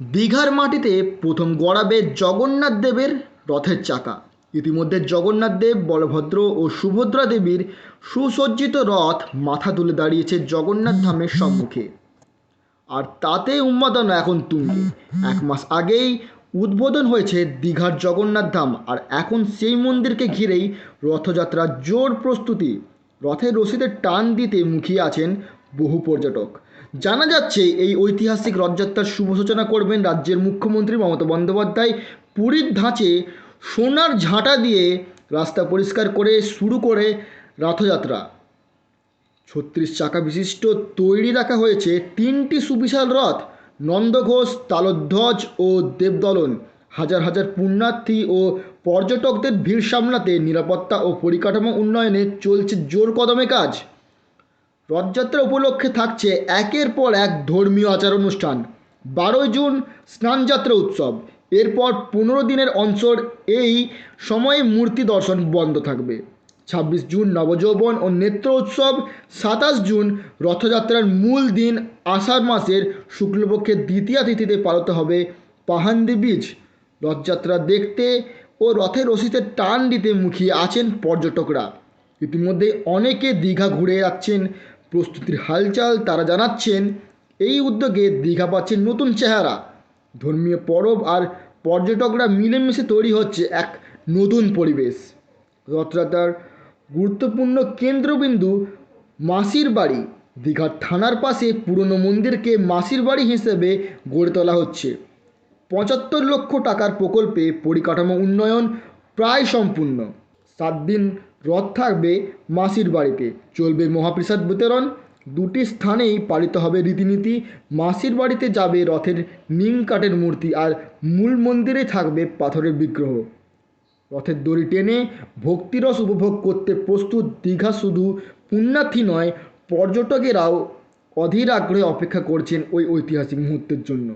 দীঘার মাটিতে প্রথম গড়াবে জগন্নাথ দেবের রথের চাকা। ইতিমধ্যে জগন্নাথ দেব, বলভদ্র ও সুভদ্রা দেবীর সুসজ্জিত রথ মাথা তুলে দাঁড়িয়েছে জগন্নাথ ধামের সম্মুখে। আর তাতে উন্মাদনা এখন তুঙ্গে। এক মাস আগেই উদ্বোধন হয়েছে দীঘার জগন্নাথ ধাম, আর এখন সেই মন্দিরকে ঘিরেই রথযাত্রার জোর প্রস্তুতি। রথের রশিদের টান দিতে মুখিয়ে আছেন বহু পর্যটক। জানা যাচ্ছে, এই ঐতিহাসিক রথযাত্রার শুভ সূচনা করবেন রাজ্যের মুখ্যমন্ত্রী মমতা বন্দ্যোপাধ্যায়। পুরীর ধাঁচে সোনার ঝাঁটা দিয়ে রাস্তা পরিষ্কার করে শুরু করে রথযাত্রা। ছত্রিশ চাকা বিশিষ্ট তৈরি রাখা হয়েছে তিনটি সুবিশাল রথ নন্দঘোষ তালধ্বজ ও দেবদলন। হাজার হাজার পুণ্যার্থী ও পর্যটকদের ভিড় সামলাতে নিরাপত্তা ও পরিকাঠামো উন্নয়নে চলছে জোর কদমে কাজ। রথযাত্রা উপলক্ষে থাকছে একের পর এক ধর্মীয় আচার অনুষ্ঠান। বারোই জুন স্নানযাত্রা উৎসব। এরপর পনেরো দিনের অঞ্চর এই সময়ে মূর্তি দর্শন বন্ধ থাকবে। ছাব্বিশ জুন নবযৌবন ও নেত্র উৎসব। সাতাশ জুন রথযাত্রার মূল দিন, আষাঢ় মাসের শুক্লপক্ষের দ্বিতীয়া তিথিতে পালিত হবে পাহান্দি বীজ। রথযাত্রা দেখতে ও রথের রশিতে টান দিতে মুখিয়ে আছেন পর্যটকরা। ইতিমধ্যে অনেকে দীঘা ঘুরে যাচ্ছেন প্রস্তুতির হালচাল তারা জানাচ্ছেন, এই উদ্যোগে দীঘা পাচ্ছে নতুন চেহারা। ধর্মীয় পরব আর পর্যটকরা মিলেমিশে তৈরি হচ্ছে এক নতুন পরিবেশ। রথযাত্রার গুরুত্বপূর্ণ কেন্দ্রবিন্দু মাসির বাড়ি। দীঘার থানার পাশে পুরনো মন্দিরকে মাসির বাড়ি হিসেবে গড়ে তোলা হচ্ছে। পঁচাত্তর লক্ষ টাকার প্রকল্পে পরিকাঠামো উন্নয়ন প্রায় সম্পূর্ণ। সাত দিন রথ থাকবে মাসির বাড়িতে। চলবে মহাপ্রসাদ বিতরণ। দুটি স্থানেই পালিত হবে রীতিনীতি। মাসির বাড়িতে যাবে রথের নিম কাঠের মূর্তি আর মূল মন্দিরে থাকবে পাথরের বিগ্রহ। রথের দড়ি টেনে ভক্তিরস উপভোগ করতে প্রস্তুত দীঘা শুধু পুণ্যার্থী নয়, পর্যটকেরাও অধীর আগ্রহে অপেক্ষা করছেন ওই ঐতিহাসিক মুহূর্তের জন্য।